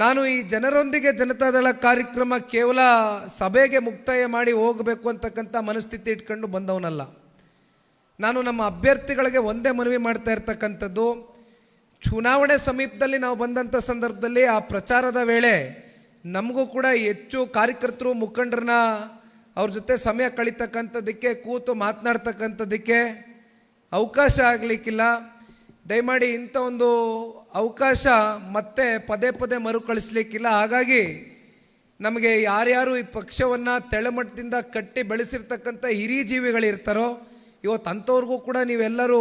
ನಾನು ಈ ಜನರೊಂದಿಗೆ ಜನತಾದಳ ಕಾರ್ಯಕ್ರಮ ಕೇವಲ ಸಭೆಗೆ ಮುಕ್ತಾಯ ಮಾಡಿ ಹೋಗಬೇಕು ಅಂತಕ್ಕಂಥ ಮನಸ್ಥಿತಿ ಇಟ್ಕೊಂಡು ಬಂದವನಲ್ಲ. ನಾನು ನಮ್ಮ ಅಭ್ಯರ್ಥಿಗಳಿಗೆ ಒಂದೇ ಮನವಿ ಮಾಡ್ತಾ ಇರ್ತಕ್ಕಂಥದ್ದು. ಚುನಾವಣೆ ಸಮೀಪದಲ್ಲಿ ನಾವು ಬಂದಂಥ ಸಂದರ್ಭದಲ್ಲಿ ಆ ಪ್ರಚಾರದ ವೇಳೆ ನಮಗೂ ಕೂಡ ಹೆಚ್ಚು ಕಾರ್ಯಕರ್ತರು, ಮುಖಂಡರನ್ನ ಅವ್ರ ಜೊತೆ ಸಮಯ ಕಳೀತಕ್ಕಂಥದ್ದಕ್ಕೆ, ಕೂತು ಮಾತನಾಡ್ತಕ್ಕಂಥದ್ದಕ್ಕೆ ಅವಕಾಶ ಆಗಲಿಕ್ಕಿಲ್ಲ. ದಯಮಾಡಿ ಇಂಥ ಒಂದು ಅವಕಾಶ ಮತ್ತೆ ಪದೇ ಪದೇ ಮರುಕಳಿಸ್ಲಿಕ್ಕಿಲ್ಲ ಹಾಗಾಗಿ ನಮಗೆ ಯಾರ್ಯಾರು ಈ ಪಕ್ಷವನ್ನು ತೆಳಮಟ್ಟದಿಂದ ಕಟ್ಟಿ ಬೆಳೆಸಿರ್ತಕ್ಕಂಥ ಹಿರಿಯ ಜೀವಿಗಳಿರ್ತಾರೋ, ಇವತ್ತು ಅಂಥವ್ರಿಗೂ ಕೂಡ ನೀವೆಲ್ಲರೂ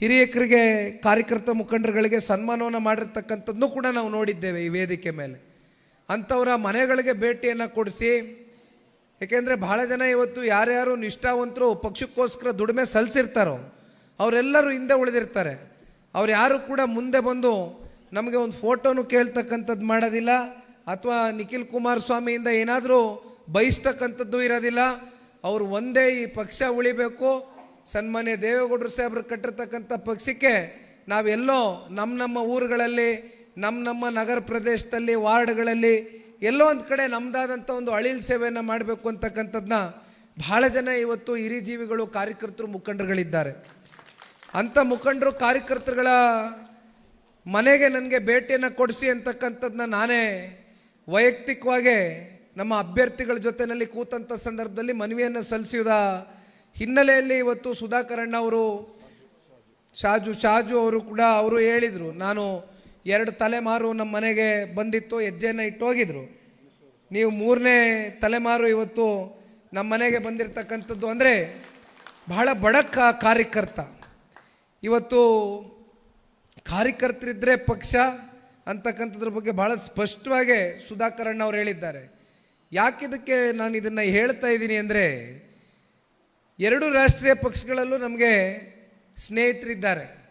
ಹಿರಿಯಕರಿಗೆ ಕಾರ್ಯಕರ್ತ ಮುಖಂಡರುಗಳಿಗೆ ಸನ್ಮಾನವನ್ನು ಮಾಡಿರ್ತಕ್ಕಂಥದ್ದನ್ನು ಕೂಡ ನಾವು ನೋಡಿದ್ದೇವೆ ಈ ವೇದಿಕೆ ಮೇಲೆ. ಅಂಥವರ ಮನೆಗಳಿಗೆ ಭೇಟಿಯನ್ನು ಕೊಡಿಸಿ, ಏಕೆಂದರೆ ಬಹಳ ಜನ ಇವತ್ತು ಯಾರ್ಯಾರು ನಿಷ್ಠಾವಂತರು ಪಕ್ಷಕ್ಕೋಸ್ಕರ ದುಡಿಮೆ ಸಲ್ಲಿಸಿರ್ತಾರೋ ಅವರೆಲ್ಲರೂ ಹಿಂದೆ ಉಳಿದಿರ್ತಾರೆ. ಅವ್ರು ಯಾರು ಕೂಡ ಮುಂದೆ ಬಂದು ನಮಗೆ ಒಂದು ಫೋಟೋನು ಕೇಳ್ತಕ್ಕಂಥದ್ದು ಮಾಡೋದಿಲ್ಲ, ಅಥವಾ ನಿಖಿಲ್ ಕುಮಾರಸ್ವಾಮಿಯಿಂದ ಏನಾದರೂ ಬಯಸ್ತಕ್ಕಂಥದ್ದು ಇರೋದಿಲ್ಲ. ಅವರು ಒಂದೇ ಈ ಪಕ್ಷ ಉಳಿಬೇಕು. ಸನ್ಮಾನ್ಯ ದೇವೇಗೌಡರು ಸಾಹೇಬ್ರು ಕಟ್ಟಿರ್ತಕ್ಕಂಥ ಪಕ್ಷಕ್ಕೆ ನಾವೆಲ್ಲೋ ನಮ್ಮ ನಮ್ಮ ಊರುಗಳಲ್ಲಿ ನಮ್ಮ ನಮ್ಮ ನಗರ ಪ್ರದೇಶದಲ್ಲಿ, ವಾರ್ಡ್ಗಳಲ್ಲಿ ಎಲ್ಲೋ ಒಂದು ಕಡೆ ನಮ್ಮದಾದಂಥ ಒಂದು ಅಳಿಲ್ ಸೇವೆಯನ್ನು ಮಾಡಬೇಕು ಅಂತಕ್ಕಂಥದ್ದನ್ನ ಬಹಳ ಜನ ಇವತ್ತು ಹಿರಿಜೀವಿಗಳು, ಕಾರ್ಯಕರ್ತರು, ಮುಖಂಡರುಗಳಿದ್ದಾರೆ. ಅಂಥ ಮುಖಂಡರು ಕಾರ್ಯಕರ್ತರುಗಳ ಮನೆಗೆ ನನಗೆ ಭೇಟಿಯನ್ನು ಕೊಡಿಸಿ ಅಂತಕ್ಕಂಥದ್ದನ್ನ ನಾನೇ ವೈಯಕ್ತಿಕವಾಗಿ ನಮ್ಮ ಅಭ್ಯರ್ಥಿಗಳ ಜೊತೆಯಲ್ಲಿ ಕೂತಂಥ ಸಂದರ್ಭದಲ್ಲಿ ಮನವಿಯನ್ನು ಸಲ್ಲಿಸಿದ ಹಿನ್ನೆಲೆಯಲ್ಲಿ ಇವತ್ತು ಸುಧಾಕರಣ್ಣ ಅವರು, ಶಾಜು ಶಾಜು ಅವರು ಕೂಡ ಅವರು ಹೇಳಿದರು. ನಾನು ಎರಡು ತಲೆಮಾರು ನಮ್ಮ ಮನೆಗೆ ಬಂದಿತ್ತು, ಹೆಜ್ಜೆಯನ್ನು ಇಟ್ಟು ಹೋಗಿದ್ರು ನೀವು ಮೂರನೇ ತಲೆಮಾರು ಇವತ್ತು ನಮ್ಮ ಮನೆಗೆ ಬಂದಿರತಕ್ಕಂಥದ್ದು ಅಂದರೆ ಬಹಳ ಬಡ ಕಾರ್ಯಕರ್ತ. ಇವತ್ತು ಕಾರ್ಯಕರ್ತರಿದ್ದರೆ ಪಕ್ಷ ಅಂತಕ್ಕಂಥದ್ರ ಬಗ್ಗೆ ಭಾಳ ಸ್ಪಷ್ಟವಾಗಿ ಸುಧಾಕರಣ್ಣ ಅವರು ಹೇಳಿದ್ದಾರೆ. ಯಾಕಿದಕ್ಕೆ ನಾನು ಇದನ್ನು ಹೇಳ್ತಾ ಇದ್ದೀನಿ ಅಂದರೆ, ಎರಡು ರಾಷ್ಟ್ರೀಯ ಪಕ್ಷಗಳಲ್ಲೂ ನಮಗೆ ಸ್ನೇಹಿತರಿದ್ದಾರೆ.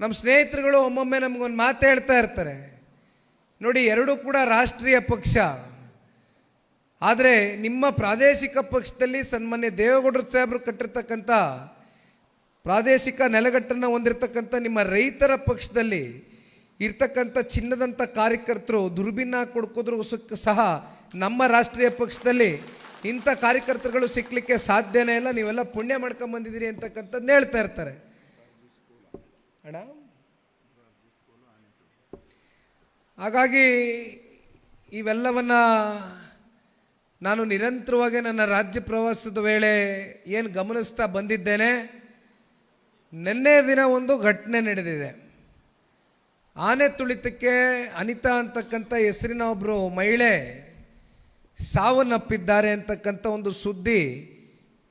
ನಮ್ಮ ಸ್ನೇಹಿತರುಗಳು ಒಮ್ಮೊಮ್ಮೆ ನಮಗೊಂದು ಮಾತು ಹೇಳ್ತಾ ಇರ್ತಾರೆ. ನೋಡಿ, ಎರಡೂ ಕೂಡ ರಾಷ್ಟ್ರೀಯ ಪಕ್ಷ. ಆದರೆ ನಿಮ್ಮ ಪ್ರಾದೇಶಿಕ ಪಕ್ಷದಲ್ಲಿ ಸನ್ಮಾನ್ಯ ದೇವೇಗೌಡರು ಸಾಹೇಬರು ಕಟ್ಟಿರ್ತಕ್ಕಂಥ ಪ್ರಾದೇಶಿಕ ನೆಲೆಗಟ್ಟನ್ನು ಹೊಂದಿರತಕ್ಕಂಥ ನಿಮ್ಮ ರೈತರ ಪಕ್ಷದಲ್ಲಿ ಇರ್ತಕ್ಕಂಥ ಚಿನ್ನದಂಥ ಕಾರ್ಯಕರ್ತರು ದುರ್ಬಿನ್ನ ಕೊಡ್ಕೋದ್ರು ಸಹ ನಮ್ಮ ರಾಷ್ಟ್ರೀಯ ಪಕ್ಷದಲ್ಲಿ ಇಂಥ ಕಾರ್ಯಕರ್ತರುಗಳು ಸಿಕ್ಕಲಿಕ್ಕೆ ಸಾಧ್ಯನೇ ಇಲ್ಲ. ನೀವೆಲ್ಲ ಪುಣ್ಯ ಮಾಡ್ಕೊಂಬಂದಿದ್ದೀರಿ ಅಂತಕ್ಕಂಥದ್ದು ಹೇಳ್ತಾ ಇರ್ತಾರೆ. ಅಣ್ಣ? ಹಾಗಾಗಿ ಇವೆಲ್ಲವನ್ನು ನಾನು ನಿರಂತರವಾಗಿ ನನ್ನ ರಾಜ್ಯ ಪ್ರವಾಸದ ವೇಳೆ ಏನು ಗಮನಿಸ್ತಾ ಬಂದಿದ್ದೇನೆ. ನಿನ್ನೆ ದಿನ ಒಂದು ಘಟನೆ ನಡೆದಿದೆ. ಆನೆ ತುಳಿತಕ್ಕೆ ಅನಿತಾ ಅಂತಕ್ಕಂಥ ಹೆಸರಿನ ಒಬ್ಬರು ಮಹಿಳೆ ಸಾವನ್ನಪ್ಪಿದ್ದಾರೆ ಅಂತಕ್ಕಂಥ ಒಂದು ಸುದ್ದಿ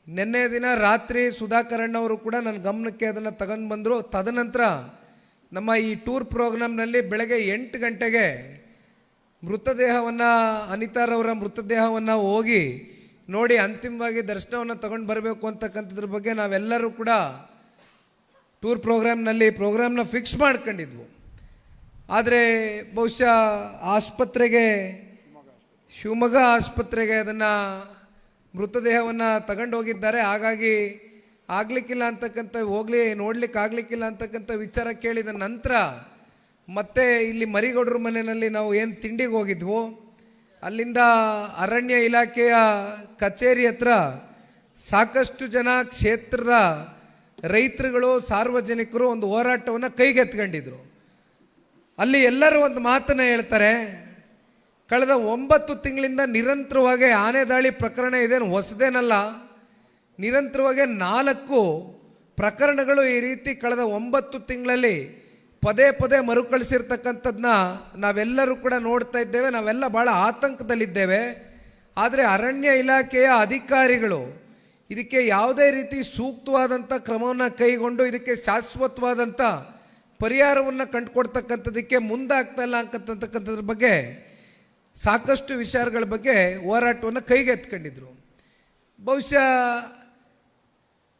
ನಿನ್ನೆ ದಿನ ರಾತ್ರಿ ಸುಧಾಕರಣ್ಣವರು ಕೂಡ ನನ್ನ ಗಮನಕ್ಕೆ ಅದನ್ನು ತಗೊಂಡು ಬಂದರು. ತದನಂತರ ನಮ್ಮ ಈ ಟೂರ್ ಪ್ರೋಗ್ರಾಮ್ನಲ್ಲಿ ಬೆಳಗ್ಗೆ ಎಂಟು ಗಂಟೆಗೆ ಮೃತದೇಹವನ್ನು, ಅನಿತಾರವರ ಮೃತದೇಹವನ್ನು ಹೋಗಿ ನೋಡಿ ಅಂತಿಮವಾಗಿ ದರ್ಶನವನ್ನು ತಗೊಂಡು ಬರಬೇಕು ಅಂತಕ್ಕಂಥದ್ರ ಬಗ್ಗೆ ನಾವೆಲ್ಲರೂ ಕೂಡ ಟೂರ್ ಪ್ರೋಗ್ರಾಮ್ನಲ್ಲಿ ಪ್ರೋಗ್ರಾಮ್ನ ಫಿಕ್ಸ್ ಮಾಡ್ಕೊಂಡಿದ್ವು. ಆದರೆ ಬಹುಶಃ ಆಸ್ಪತ್ರೆಗೆ, ಶಿವಮೊಗ್ಗ ಆಸ್ಪತ್ರೆಗೆ ಅದನ್ನು ಮೃತದೇಹವನ್ನು ತಗೊಂಡು ಹೋಗಿದ್ದಾರೆ ಹಾಗಾಗಿ ಆಗಲಿಕ್ಕಿಲ್ಲ ಅಂತಕ್ಕಂಥ, ಹೋಗಲಿ, ನೋಡ್ಲಿಕ್ಕೆ ಆಗ್ಲಿಕ್ಕಿಲ್ಲ ಅಂತಕ್ಕಂಥ ವಿಚಾರ ಕೇಳಿದ ನಂತರ ಮತ್ತೆ ಇಲ್ಲಿ ಮರಿಗೌಡರ ಮನೆಯಲ್ಲಿ ನಾವು ಏನು ತಿಂಡಿಗೆ ಹೋಗಿದ್ವು, ಅಲ್ಲಿಂದ ಅರಣ್ಯ ಇಲಾಖೆಯ ಕಚೇರಿ ಹತ್ರ ಸಾಕಷ್ಟು ಜನ ಕ್ಷೇತ್ರದ ರೈತರುಗಳು, ಸಾರ್ವಜನಿಕರು ಒಂದು ಹೋರಾಟವನ್ನು ಕೈಗೆತ್ಕೊಂಡಿದ್ರು ಅಲ್ಲಿ ಎಲ್ಲರೂ ಒಂದು ಮಾತನ್ನ ಹೇಳ್ತಾರೆ, ಕಳೆದ ಒಂಬತ್ತು ತಿಂಗಳಿಂದ ನಿರಂತರವಾಗಿ ಆನೆ ದಾಳಿ ಪ್ರಕರಣ ಇದೇನು ಹೊಸದೇನಲ್ಲ. ನಿರಂತರವಾಗಿ ನಾಲ್ಕು ಪ್ರಕರಣಗಳು ಈ ರೀತಿ ಕಳೆದ ಒಂಬತ್ತು ತಿಂಗಳಲ್ಲಿ ಪದೇ ಪದೇ ಮರುಕಳಿಸಿರ್ತಕ್ಕಂಥದ್ದನ್ನ ನಾವೆಲ್ಲರೂ ಕೂಡ ನೋಡ್ತಾ ಇದ್ದೇವೆ. ನಾವೆಲ್ಲ ಭಾಳ ಆತಂಕದಲ್ಲಿದ್ದೇವೆ. ಆದರೆ ಅರಣ್ಯ ಇಲಾಖೆಯ ಅಧಿಕಾರಿಗಳು ಇದಕ್ಕೆ ಯಾವುದೇ ರೀತಿ ಸೂಕ್ತವಾದಂಥ ಕ್ರಮವನ್ನು ಕೈಗೊಂಡು ಇದಕ್ಕೆ ಶಾಶ್ವತವಾದಂಥ ಪರಿಹಾರವನ್ನು ಕಂಡುಕೊಡ್ತಕ್ಕಂಥದ್ದಕ್ಕೆ ಮುಂದಾಗ್ತಾ ಇಲ್ಲ ಅಂತಕ್ಕಂಥದ್ರ ಬಗ್ಗೆ ಸಾಕಷ್ಟು ವಿಚಾರಗಳ ಬಗ್ಗೆ ಹೋರಾಟವನ್ನು ಕೈಗೆತ್ಕೊಂಡಿದ್ರು ಬಹುಶಃ